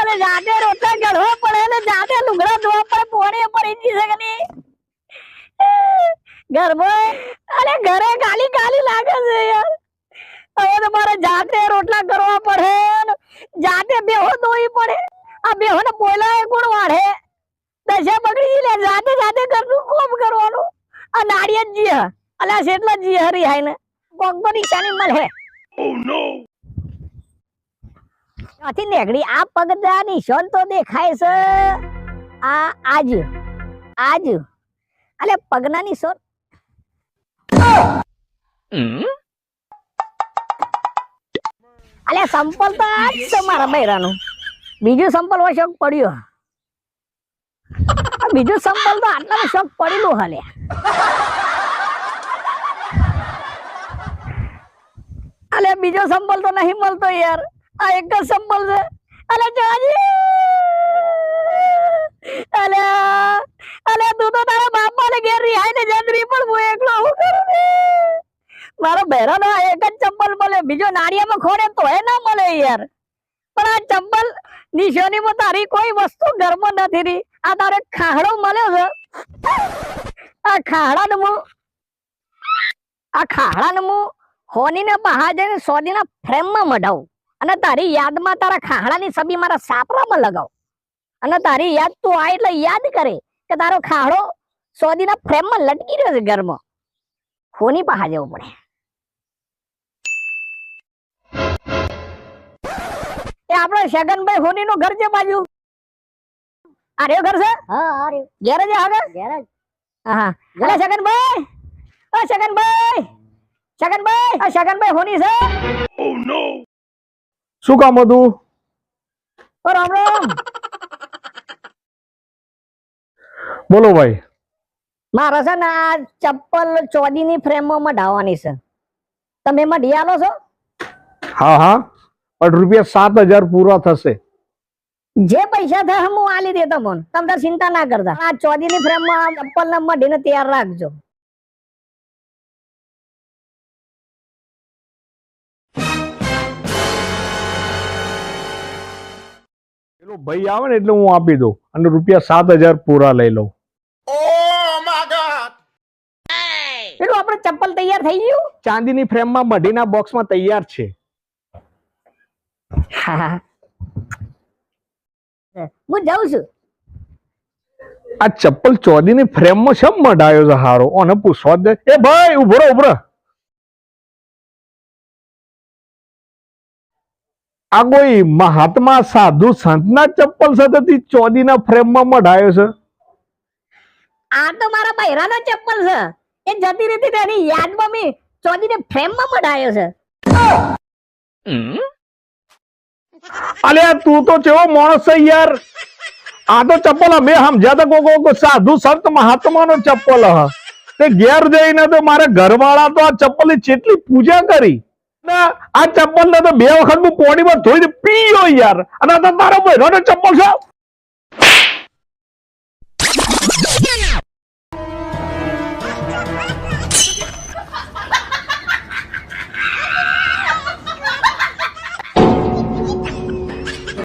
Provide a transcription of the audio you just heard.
એના જતી ને રોટલા ઘડવા પડે ને જાતે લુગડા ધોવા પડે પોણી પડી જ જશે કે ઘરમાં અરે ઘરે ખાલી કાલી લાગે છે હવે તો મારે જાતે રોટલા કરવા પડે જાતે બેહો ધોવી પડે. આ બેહો ને પોયલા એ કોણ વાળે દશા બગડી લે, જાતે જાતે ઘરનું કોમ કરવાનું. આ નાળિયેર જી હ અલા શેટલા જી હરી હાય ને કોક તો ઓ નો આથી નેગડી આ પગદા નિશાન તો દેખાય છે. આ આજ આજ. અલે પગના નિશાન અલે સંપલ તો આજ છે મારા બૈરાનું. બીજું સંપલ હોય શોખ પડ્યો. બીજું સંપલ તો આટલા શોખ પડેલું હાલે. અલે, બીજો સંભળ તો નહીં મળતો યાર. આ એક જ સંભળ છે. અલે, જાજી! અલે અલે, તું તો તારા બાપાને ઘેર રિહાઈ ને જંદરી પણ હું એકલો હું કરું મારો બહેરાનો આ એક જ ચંપલ મળે. બીજો નાળિયામાં ખોડે તો એ ના મળે યાર. પણ આ ચંપલ નિશાનીમાં તારી કોઈ વસ્તુ ઘરમાં નથી રહી આ તારે ખાહડો મળ્યો છે. આ ખાહડાને હું આ ખાહડાને હું હોનીને બહાર જઈને સોદીના ફ્રેમમાં મઢાવું. અને તારી યાદમાં તારા ખાહડાની છબી મારા સાપરામાં લગાવ. અને તારી યાદ તું આ એટલે યાદ કરે કે તારો ખાહડો સોદીના ફ્રેમમાં લટકી રહ્યો છે ઘરમાં. હોની બહાર જવું પડે. એ આપણે શગનભાઈ હોની નું ઘર છે બાજુ. આ રહ્યો ઘર છે? હા આ રહ્યું. ઘેર જ આગળ ઘેર જ. હા અરે શગનભાઈ! ઓ શગનભાઈ! શગનભાઈ આ શગનભાઈ હોની છે. શું કામ હતું? ઓ રામ રામ. બોલો ભાઈ. મારે છે ને આ ચપ્પલ ચોદીની ફ્રેમમાં મઢાવવાની છે. તમે મઢી આલો છો? હા હા. પણ રૂપિયા સાત હજાર પૂરા થશે. જે પૈસા થાય હું આલી દે તમને. તમે તાર ચિંતા ના કરતા. આ ચોદીની ફ્રેમમાં ચપ્પલ ને મઢીને તૈયાર રાખજો. પેલો ભાઈ આવે ને એટલે હું આપી દઉં અને રૂપિયા સાત હજાર પૂરા લઈ લઉં. પેલું આપણે ચપ્પલ તૈયાર થઈ ગયું? ચાંદીની ફ્રેમમાં મઢીના બોક્સમાં તૈયાર છે. હા. જાઉં છું. આ ચપ્પલ ચોદીની ફ્રેમમાં શેમ મઢાયો છે હારો? ઓને પૂછવા દે. એ ભાઈ ઊભો રહો. આ કોઈ મહાત્મા સાધુ સંતના ચપ્પલ સાથે ચોદીના ફ્રેમમાં મઢાયો છે? આ તો મારા બૈરાનો ચપ્પલ છે. એ જતી રહેતી તેની યાદમાં મેં ચોદીને ફ્રેમમાં મઢાયો છે. અલે તું તો કેવો માણસ છે યાર. આ તો ચપ્પલ અમે સમજ્યા તો કોઈ સાધુ સંત મહાત્માનો ચપ્પલ હ. તે ઘેર જઈને તો મારે ઘરવાળા તો આ ચપ્પલની ચેટલી પૂજા કરી. ને આ ચપ્પલ ને તો બે વખત હું પોણીમાં ધોઈને પીયો યાર. અને તારો બહેરાનો ચપ્પલ છે.